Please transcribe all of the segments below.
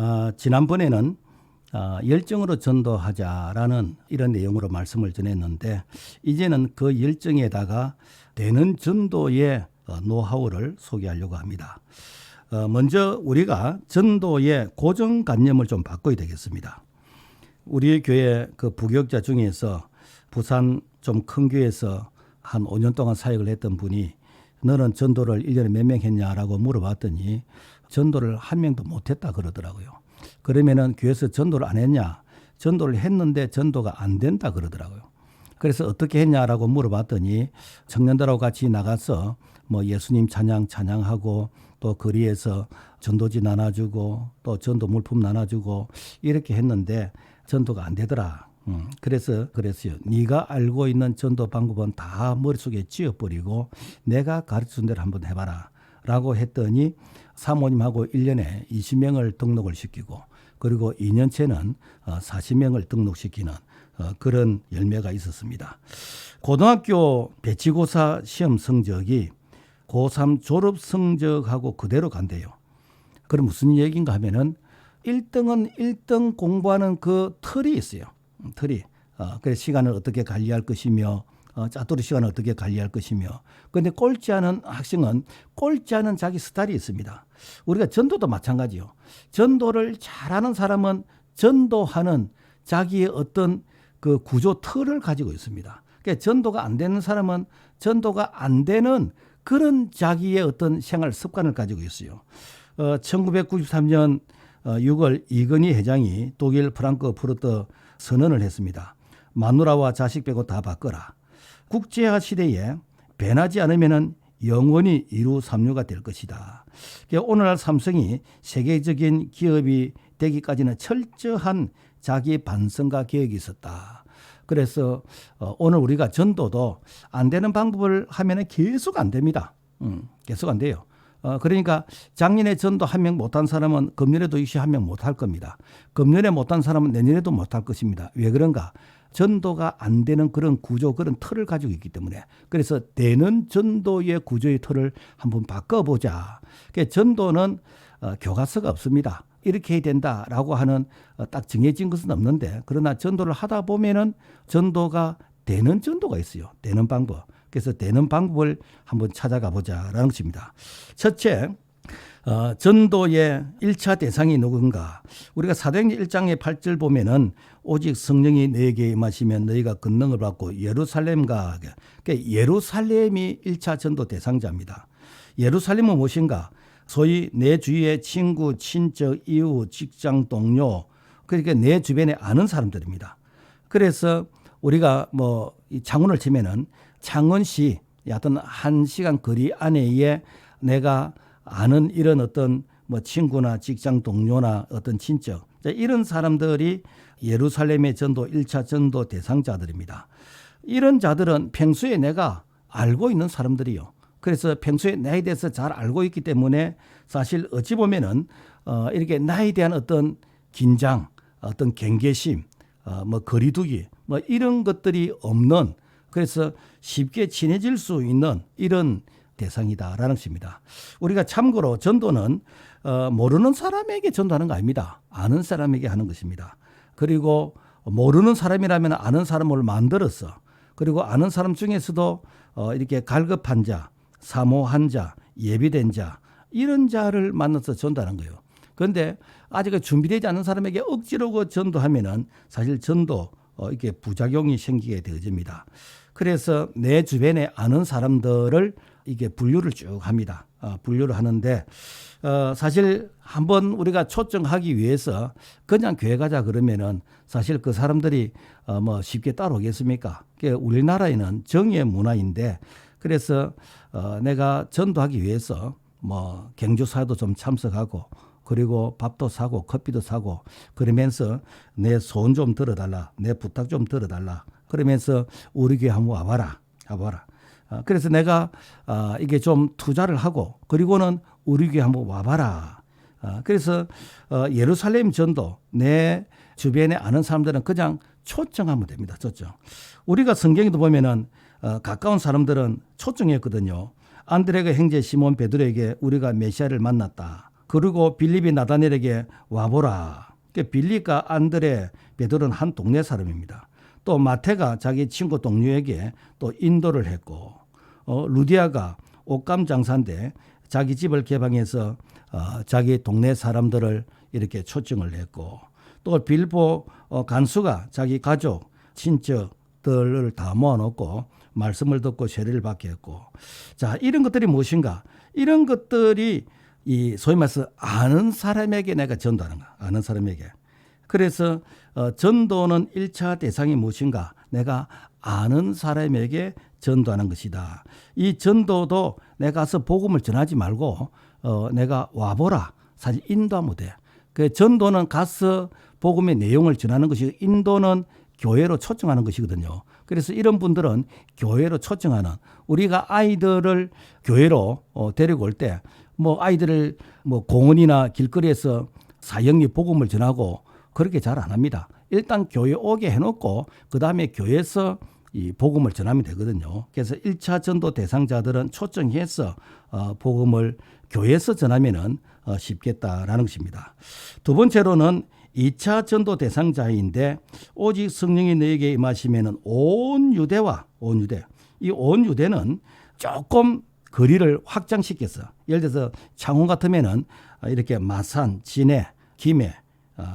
어, 지난번에는 어, 열정으로 전도하자라는 이런 내용으로 말씀을 전했는데 이제는 그 열정에다가 되는 전도의 어, 노하우를 소개하려고 합니다. 어, 먼저 우리가 전도의 고정관념을 좀 바꿔야 되겠습니다. 우리 교회 그 부교육자 중에서 부산 좀 큰 교회에서 한 5년 동안 사역을 했던 분이 너는 전도를 1년에 몇 명 했냐라고 물어봤더니 전도를 한 명도 못 했다 그러더라고요. 그러면은 교회에서 전도를 안 했냐? 전도를 했는데 전도가 안 된다 그러더라고요. 그래서 어떻게 했냐라고 물어봤더니 청년들하고 같이 나가서 뭐 예수님 찬양 찬양하고 또 거리에서 전도지 나눠주고 또 전도 물품 나눠주고 이렇게 했는데 전도가 안 되더라. 음, 그래서 그랬어요. 네가 알고 있는 전도 방법은 다 머릿속에 쥐어버리고 내가 가르쳐준 대로 한번 해봐라. 라고 했더니 사모님하고 1년에 20명을 등록을 시키고 그리고 2년째는 40명을 등록시키는 어, 그런 열매가 있었습니다. 고등학교 배치고사 시험 성적이 고3 졸업 성적하고 그대로 간대요. 그럼 무슨 얘기인가 하면은 1등은 1등 공부하는 그 틀이 있어요. 음, 틀이. 어, 그래서 시간을 어떻게 관리할 것이며 어, 짜투리 시간을 어떻게 관리할 것이며 근데 꼴찌 하는 학생은 꼴찌 하는 자기 스타일이 있습니다. 우리가 전도도 마찬가지요. 전도를 잘하는 사람은 전도하는 자기의 어떤 그 구조 틀을 가지고 있습니다. 그러니까 전도가 안 되는 사람은 전도가 안 되는 그런 자기의 어떤 생활 습관을 가지고 있어요. 어, 1993년 어, 6월 이건희 회장이 독일 프랑크푸르트 선언을 했습니다. 마누라와 자식 빼고 다 바꿔라. 국제화 시대에 변하지 않으면은 영원히 이루 삼류가 될 것이다. 오늘날 삼성이 세계적인 기업이 되기까지는 철저한 자기 반성과 계획이 있었다. 그래서 어, 오늘 우리가 전도도 안 되는 방법을 하면은 계속 안 됩니다. 음, 계속 안 돼요. 어, 그러니까 작년에 전도 한 명 못한 사람은 금년에도 역시 한 명 못할 겁니다. 금년에 못한 사람은 내년에도 못할 것입니다. 왜 그런가? 전도가 안 되는 그런 구조, 그런 틀을 가지고 있기 때문에 그래서 되는 전도의 구조의 틀을 한번 바꿔보자. 그러니까 전도는 어, 교과서가 없습니다. 이렇게 해야 된다라고 하는 어, 딱 정해진 것은 없는데 그러나 전도를 하다 보면은 전도가 되는 전도가 있어요. 되는 방법. 그래서 되는 방법을 한번 찾아가 보자라는 것입니다. 첫째, 어, 전도의 1차 대상이 누군가? 우리가 사도행전 1장의 8절 보면은 오직 성령이 너에게 임하시면 너희가 권능을 받고 예루살렘 가. 그러니까 예루살렘이 1차 전도 대상자입니다. 예루살렘은 무엇인가? 소위 내 주위의 친구, 친척, 이웃, 직장 동료, 그러니까 내 주변에 아는 사람들입니다. 그래서 우리가 뭐 창원을 치면은 창원시 어떤 한 시간 거리 안에에 내가 아는 이런 어떤 뭐 친구나 직장 동료나 어떤 친척 이런 사람들이 예루살렘의 전도 1차 전도 대상자들입니다. 이런 자들은 평소에 내가 알고 있는 사람들이요. 그래서 평소에 나에 대해서 잘 알고 있기 때문에 사실 어찌 보면은 어 이렇게 나에 대한 어떤 긴장, 어떤 경계심, 어뭐 거리두기 뭐 이런 것들이 없는 그래서 쉽게 친해질 수 있는 이런 대상이다라는 것입니다. 우리가 참고로 전도는 어, 모르는 사람에게 전도하는 거 아닙니다. 아는 사람에게 하는 것입니다. 그리고 모르는 사람이라면 아는 사람을 만들어서 그리고 아는 사람 중에서도 어, 이렇게 갈급한 자, 사모한 자, 예비된 자 이런 자를 만나서 전도하는 거예요. 그런데 아직 준비되지 않은 사람에게 억지로 그 전도하면은 사실 전도 어, 이렇게 부작용이 생기게 되어집니다. 그래서 내 주변에 아는 사람들을 이게 분류를 쭉 합니다. 어, 분류를 하는데 어, 사실 한번 우리가 초청하기 위해서 그냥 교회 가자 그러면은 사실 그 사람들이 어, 뭐 쉽게 따라오겠습니까? 우리나라에는 정의의 문화인데 그래서 어, 내가 전도하기 위해서 뭐 경주사도 좀 참석하고 그리고 밥도 사고 커피도 사고 그러면서 내 소원 좀 들어달라 내 부탁 좀 들어달라 그러면서 우리 교회 한번 와봐라 와봐라 어, 그래서 내가 어, 이게 좀 투자를 하고 그리고는 우리 교회 한번 와봐라. 어, 그래서 예루살렘 전도 내 주변에 아는 사람들은 그냥 초청하면 됩니다. 초청. 우리가 성경에도 보면은 가까운 사람들은 초청했거든요. 안드레가 형제 시몬 베드로에게 우리가 메시아를 만났다. 그리고 빌립이 나다넬에게 와보라. 그 빌립과 안드레, 베드로는 한 동네 사람입니다. 또 마태가 자기 친구 동료에게 또 인도를 했고 어, 루디아가 옷감 장사인데 자기 집을 개방해서 어, 자기 동네 사람들을 이렇게 초청을 했고 또 빌보 어, 간수가 자기 가족 친척들을 다 모아놓고 말씀을 듣고 세례를 받게 했고. 자 이런 것들이 무엇인가? 이런 것들이 이 소위 말해서 아는 사람에게 내가 전도하는 거 아는 사람에게. 그래서 어, 전도는 1차 대상이 무엇인가 내가 아는 사람에게 전도하는 것이다. 이 전도도 내가 가서 복음을 전하지 말고 어, 내가 와보라. 사실 인도하면 돼. 그 전도는 가서 복음의 내용을 전하는 것이 인도는 교회로 초청하는 것이거든요. 그래서 이런 분들은 교회로 초청하는 우리가 아이들을 교회로 어, 데리고 올 때 뭐 아이들을 뭐 공원이나 길거리에서 사형리 복음을 전하고 그렇게 잘 안 합니다. 일단 교회 오게 해놓고 그 다음에 교회에서 이 복음을 전하면 되거든요. 그래서 1차 전도 대상자들은 초청해서 어, 복음을 교회에서 전하면은 어, 쉽겠다라는 것입니다. 두 번째로는 2차 전도 대상자인데 오직 성령이 너에게 임하시면은 온 유대와 온 유대 이 온 유대는 조금 거리를 확장시켰어. 예를 들어서 창원 같으면은 이렇게 마산, 진해, 김해 어,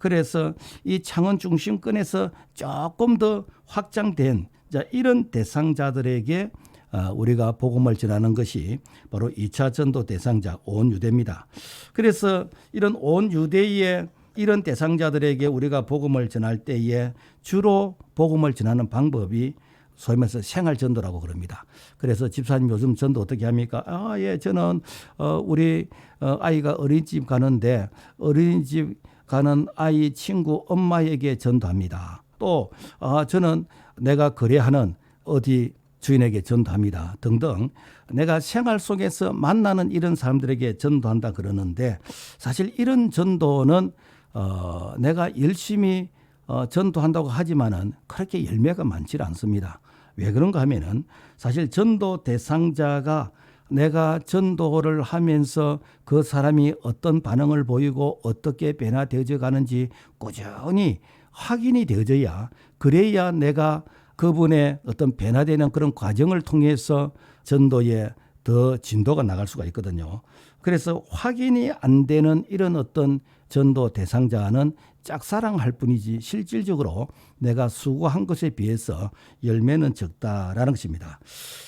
그래서 이 창원 중심권에서 조금 더 확장된 자, 이런 대상자들에게 어, 우리가 복음을 전하는 것이 바로 2차 전도 대상자 온 유대입니다. 그래서 이런 온 유대의 이런 대상자들에게 우리가 복음을 전할 때에 주로 복음을 전하는 방법이 소위 말해서 생활 전도라고 그럽니다. 그래서 집사님 요즘 전도 어떻게 합니까? 아, 예, 저는 어 우리 어 아이가 어린이집 가는데 어린이집 가는 아이 친구 엄마에게 전도합니다. 또 아, 저는 내가 거래하는 어디 주인에게 전도합니다. 등등 내가 생활 속에서 만나는 이런 사람들에게 전도한다 그러는데 사실 이런 전도는 어, 내가 열심히 어, 전도한다고 하지만은 그렇게 열매가 많지 않습니다. 왜 그런가 하면은 사실 전도 대상자가 내가 전도를 하면서 그 사람이 어떤 반응을 보이고 어떻게 변화되어져 가는지 꾸준히 확인이 되어져야 그래야 내가 그분의 어떤 변화되는 그런 과정을 통해서 전도에 더 진도가 나갈 수가 있거든요. 그래서 확인이 안 되는 이런 어떤 전도 대상자는 짝사랑할 뿐이지 실질적으로 내가 수고한 것에 비해서 열매는 적다라는 것입니다.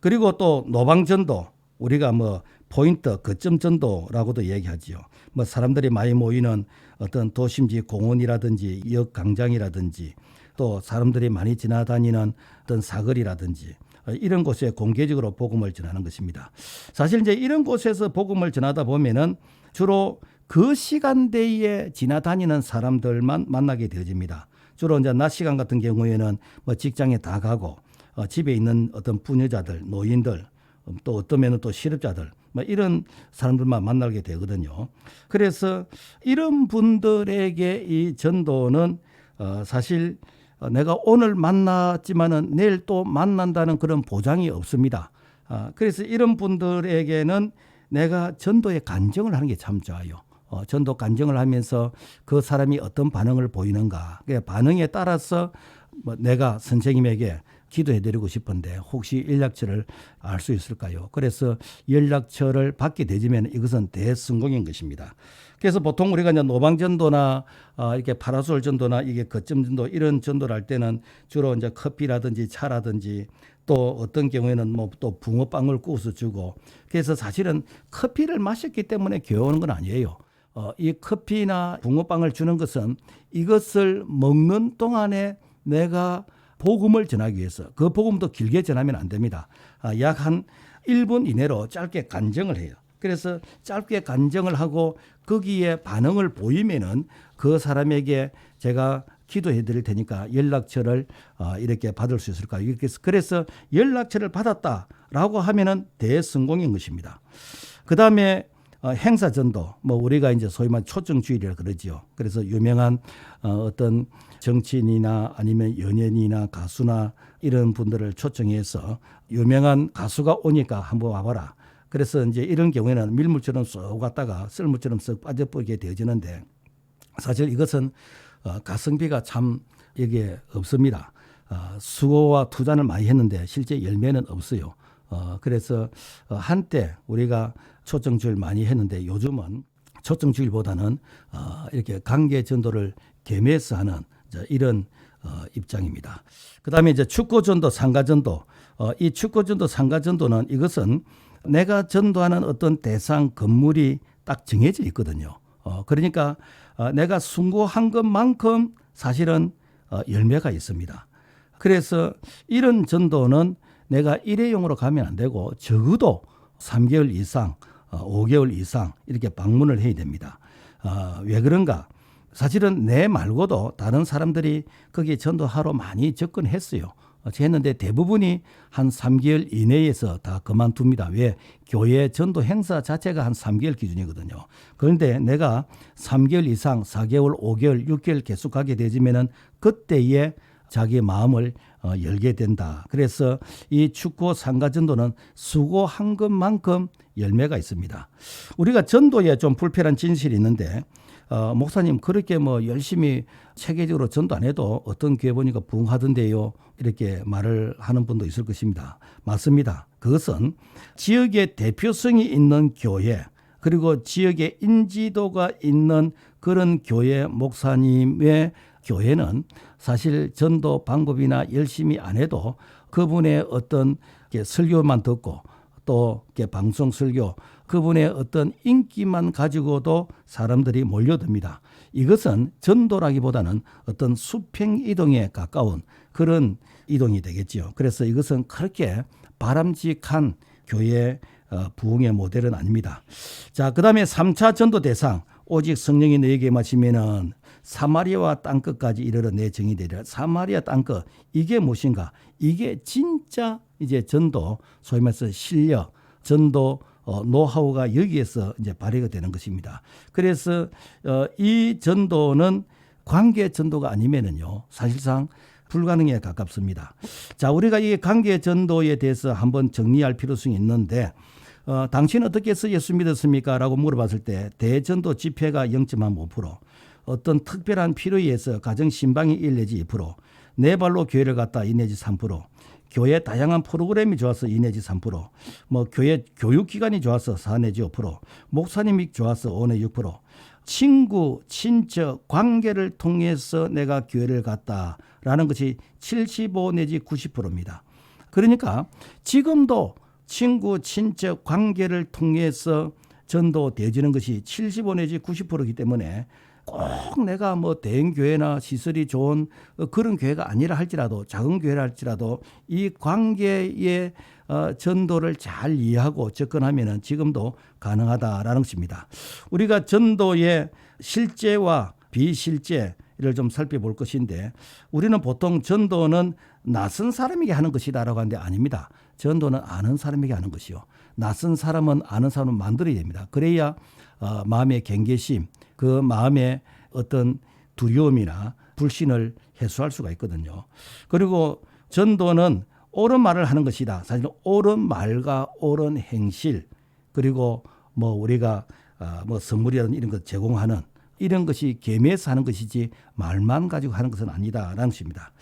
그리고 또 노방전도 우리가 뭐 포인트 거점 전도라고도 얘기하지요. 뭐 사람들이 많이 모이는 어떤 도심지 공원이라든지 역 광장이라든지 또 사람들이 많이 지나다니는 어떤 사거리라든지 이런 곳에 공개적으로 복음을 전하는 것입니다. 사실 이제 이런 곳에서 복음을 전하다 보면은 주로 그 시간대에 지나다니는 사람들만 만나게 되어집니다. 주로 이제 낮 시간 같은 경우에는 뭐 직장에 다 가고 어, 집에 있는 어떤 부녀자들, 노인들, 음, 또 어떠면은 또 실업자들, 뭐 이런 사람들만 만나게 되거든요. 그래서 이런 분들에게 이 전도는 어, 사실 어, 내가 오늘 만났지만은 내일 또 만난다는 그런 보장이 없습니다. 어, 그래서 이런 분들에게는 내가 전도의 간정을 하는 게 참 좋아요. 어, 전도 간정을 하면서 그 사람이 어떤 반응을 보이는가. 그 반응에 따라서 뭐 내가 선생님에게 기도해드리고 싶은데 혹시 연락처를 알 수 있을까요? 그래서 연락처를 받게 되지면 이것은 대성공인 것입니다. 그래서 보통 우리가 이제 노방전도나 어, 이렇게 파라솔 전도나 이게 거점 전도 이런 전도를 할 때는 주로 이제 커피라든지 차라든지 또 어떤 경우에는 뭐 또 붕어빵을 구워서 주고 그래서 사실은 커피를 마셨기 때문에 교회 오는 건 아니에요. 어, 이 커피나 붕어빵을 주는 것은 이것을 먹는 동안에 내가 복음을 전하기 위해서 그 복음도 길게 전하면 안 됩니다. 아, 약한 1분 이내로 짧게 간정을 해요. 그래서 짧게 간정을 하고 거기에 반응을 보이면은 그 사람에게 제가 기도해 드릴 테니까 연락처를 어, 이렇게 받을 수? 이렇게 그래서 연락처를 받았다라고 하면은 대성공인 것입니다. 그 다음에 어, 행사 전도, 뭐 우리가 이제 소위 말 초청 주일이라 그러지요. 그래서 유명한 어, 어떤 정치인이나 아니면 연예인이나 가수나 이런 분들을 초청해서 유명한 가수가 오니까 한번 와봐라. 그래서 이제 이런 경우에는 밀물처럼 쏙 갔다가 썰물처럼 쏙 빠져버리게 되어지는데 사실 이것은 어, 가성비가 참 여기에 없습니다. 어, 수고와 투자를 많이 했는데 실제 열매는 없어요. 어, 그래서 어, 한때 우리가 초청주일 많이 했는데 요즘은 초청주일보다는 어, 이렇게 관계 전도를 겸해서 하는 저 이런 어, 입장입니다. 그다음에 이제 축구 전도, 상가 전도. 어, 이 축구 전도, 상가 전도는 이것은 내가 전도하는 어떤 대상 건물이 딱 정해져 있거든요. 어, 그러니까 어, 내가 순고한 것만큼 사실은 어, 열매가 있습니다. 그래서 이런 전도는 내가 일회용으로 가면 안 되고 적어도 3개월 이상, 어, 5개월 이상 이렇게 방문을 해야 됩니다. 어, 왜 그런가? 사실은 내 말고도 다른 사람들이 거기에 전도하러 많이 접근했어요. 어, 했는데 대부분이 한 3개월 이내에서 다 그만둡니다. 왜? 교회 전도 행사 자체가 한 3개월 기준이거든요. 그런데 내가 3개월 이상, 4개월, 5개월, 6개월 계속 가게 되지면은 그때에 자기의 마음을 어, 열게 된다. 그래서 이 축구 상가 전도는 수고한 것만큼 열매가 있습니다. 우리가 전도에 좀 불편한 진실이 있는데 어, 목사님 그렇게 뭐 열심히 체계적으로 전도 안 해도 어떤 교회 보니까 부흥하던데요. 이렇게 말을 하는 분도 있을 것입니다. 맞습니다. 그것은 지역의 대표성이 있는 교회 그리고 지역의 인지도가 있는 그런 교회 목사님의 교회는 사실 전도 방법이나 열심히 안 해도 그분의 어떤 설교만 듣고 또 방송 설교 그분의 어떤 인기만 가지고도 사람들이 몰려듭니다. 이것은 전도라기보다는 어떤 수평 이동에 가까운 그런 이동이 되겠지요. 그래서 이것은 그렇게 바람직한 교회 어, 부흥의 모델은 아닙니다. 자, 그다음에 3차 전도 대상 오직 성령이 너에게 마시면은 사마리아와 땅끝까지 이르러 내 정이 되리라. 사마리아 땅끝 이게 무엇인가? 이게 진짜 이제 전도 소위 말해서 실력, 전도 어, 노하우가 여기에서 이제 발휘가 되는 것입니다. 그래서 어, 이 전도는 관계 전도가 아니면은요 사실상 불가능에 가깝습니다. 자, 우리가 이 관계 전도에 대해서 한번 정리할 필요성이 있는데 어, 당신 어떻게 해서 예수 믿었습니까? 라고 물어봤을 때 대전도 집회가 0.5%, 어떤 특별한 필요에 의해서 가정 신방이 1 내지 2%, 네 발로 교회를 갔다 2 내지 3%, 교회 다양한 프로그램이 좋아서 2 내지 3%, 뭐 교회 교육기관이 좋아서 4 내지 5%, 목사님이 좋아서 5 내지 6%, 친구, 친척, 관계를 통해서 내가 교회를 갔다라는 것이 75 내지 90%입니다. 그러니까 지금도 친구, 친척, 관계를 통해서 전도되어지는 것이 75 내지 90%이기 때문에 꼭 내가 뭐 대형 교회나 시설이 좋은 그런 교회가 아니라 할지라도 작은 교회라 할지라도 이 관계의 어, 전도를 잘 이해하고 접근하면은 지금도 가능하다라는 것입니다. 우리가 전도의 실제와 비실제를 좀 살펴볼 것인데 우리는 보통 전도는 낯선 사람에게 하는 것이다라고 하는데 아닙니다. 전도는 아는 사람에게 하는 것이요. 낯선 사람은 아는 사람을 만들어야 됩니다. 그래야 어, 마음의 경계심, 그 마음의 어떤 두려움이나 불신을 해소할 수가 있거든요. 그리고 전도는 옳은 말을 하는 것이다. 사실 옳은 말과 옳은 행실 그리고 뭐 우리가 어, 뭐 선물이라든 이런 것 제공하는 이런 것이 계매해서 하는 것이지 말만 가지고 하는 것은 아니다라는 것입니다.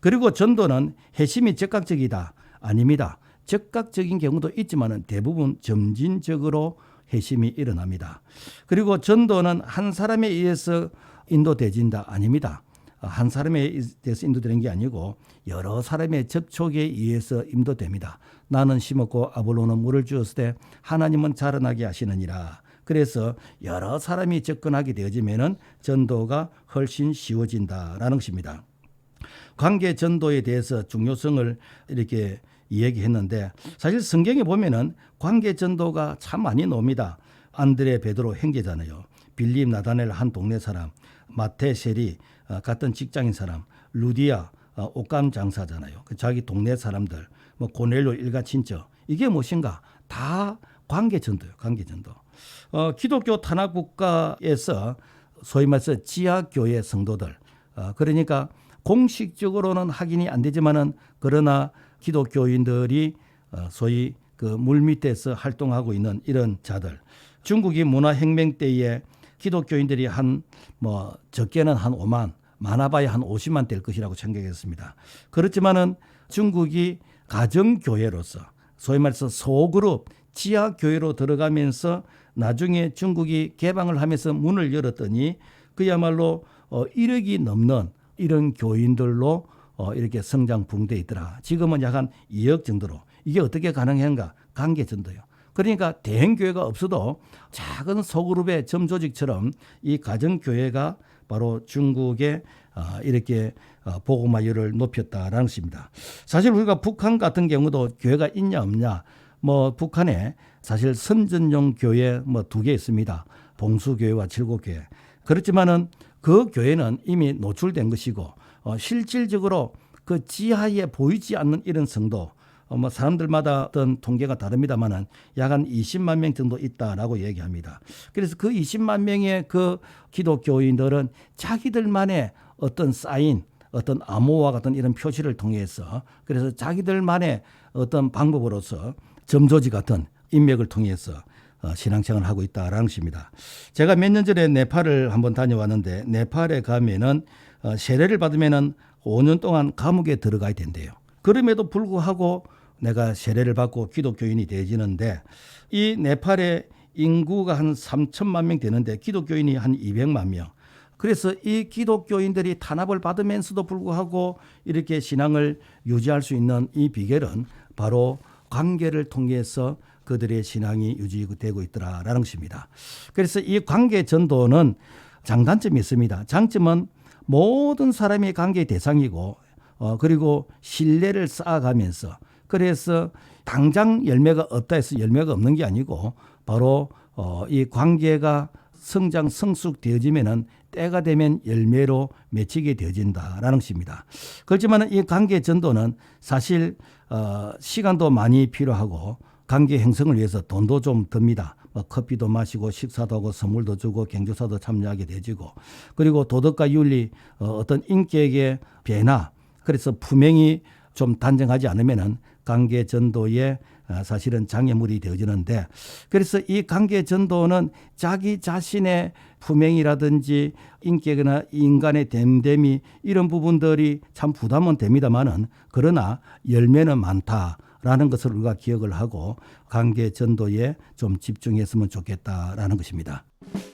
그리고 전도는 핵심이 적극적이다. 아닙니다. 적극적인 경우도 있지만 대부분 점진적으로 회심이 일어납니다. 그리고 전도는 한 사람에 의해서 인도되진다 아닙니다. 한 사람에 대해서 인도되는 게 아니고 여러 사람의 접촉에 의해서 인도됩니다. 나는 심었고 아볼로는 물을 주었을 때 하나님은 자라나게 하시느니라. 그래서 여러 사람이 접근하게 되어지면은 전도가 훨씬 쉬워진다라는 것입니다. 관계 전도에 대해서 중요성을 이렇게 이야기했는데 사실 성경에 보면은 관계 전도가 참 많이 나옵니다. 안드레 베드로 행제잖아요. 빌립 나다넬 한 동네 사람, 마테 셀이 어, 같은 직장인 사람, 루디아 어, 옷감 장사잖아요. 그 자기 동네 사람들, 뭐 고넬료 일가 친척 이게 무엇인가? 다 관계 전도요. 관계 전도. 어, 기독교 탄압 국가에서 소위 말해서 지하 교회 성도들. 어, 그러니까 공식적으로는 확인이 안 되지만은 그러나 기독교인들이 어, 소위 그 물 밑에서 활동하고 있는 이런 자들. 중국이 문화혁명 때에 기독교인들이 한 뭐 적게는 한 5만, 많아봐야 한 50만 될 것이라고 생각했습니다. 그렇지만은 중국이 가정교회로서 소위 말해서 소그룹 지하 교회로 들어가면서 나중에 중국이 개방을 하면서 문을 열었더니 그야말로 어 1억이 넘는 이런 교인들로 어 이렇게 성장 붕대 있더라. 지금은 약 한 2억 정도로 이게 어떻게 가능한가? 관계 전도요. 그러니까 대형 교회가 없어도 작은 소그룹의 점 조직처럼 이 가정 교회가 바로 중국의 어, 이렇게 어, 복음화율을 높였다라는 것입니다. 사실 우리가 북한 같은 경우도 교회가 있냐 없냐 뭐 북한에 사실 선전용 교회 뭐 두 개 있습니다. 봉수교회와 칠곡교회. 그렇지만은 그 교회는 이미 노출된 것이고 어, 실질적으로 그 지하에 보이지 않는 이런 성도 어, 뭐 사람들마다 어떤 통계가 다릅니다만은 약 한 20만 명 정도 있다라고 얘기합니다. 그래서 그 20만 명의 그 기독교인들은 자기들만의 어떤 사인, 어떤 암호와 같은 이런 표시를 통해서 그래서 자기들만의 어떤 방법으로서 점조지 같은 인맥을 통해서 어, 신앙생활을 하고 있다라는 것입니다. 제가 몇 년 전에 네팔을 한번 다녀왔는데 네팔에 가면은 어, 세례를 받으면은 5년 동안 감옥에 들어가야 된대요. 그럼에도 불구하고 내가 세례를 받고 기독교인이 되지는데 이 네팔의 인구가 한 3천만 명 되는데 기독교인이 한 200만 명. 그래서 이 기독교인들이 탄압을 받으면서도 불구하고 이렇게 신앙을 유지할 수 있는 이 비결은 바로 관계를 통해서 그들의 신앙이 유지되고 있더라라는 것입니다. 그래서 이 관계 전도는 장단점이 있습니다. 장점은 모든 사람이 관계의 대상이고 어 그리고 신뢰를 쌓아가면서 그래서 당장 열매가 없다 해서 열매가 없는 게 아니고 바로 어 이 관계가 성장 성숙되어지면은 때가 되면 열매로 맺히게 되어진다라는 것입니다. 그렇지만 이 관계 전도는 사실 어 시간도 많이 필요하고 관계 형성을 위해서 돈도 좀 듭니다. 뭐 커피도 마시고 식사도 하고 선물도 주고 경조사도 참여하게 되지고. 그리고 도덕과 윤리 어, 어떤 인격의 변화. 그래서 품행이 좀 단정하지 않으면은 관계 전도에 어, 사실은 장애물이 되어지는데. 그래서 이 관계 전도는 자기 자신의 품행이라든지 인격이나 인간의 됨됨이 이런 부분들이 참 부담은 됩니다만은 그러나 열매는 많다 라는 것을 우리가 기억을 하고 관계 전도에 좀 집중했으면 좋겠다라는 것입니다.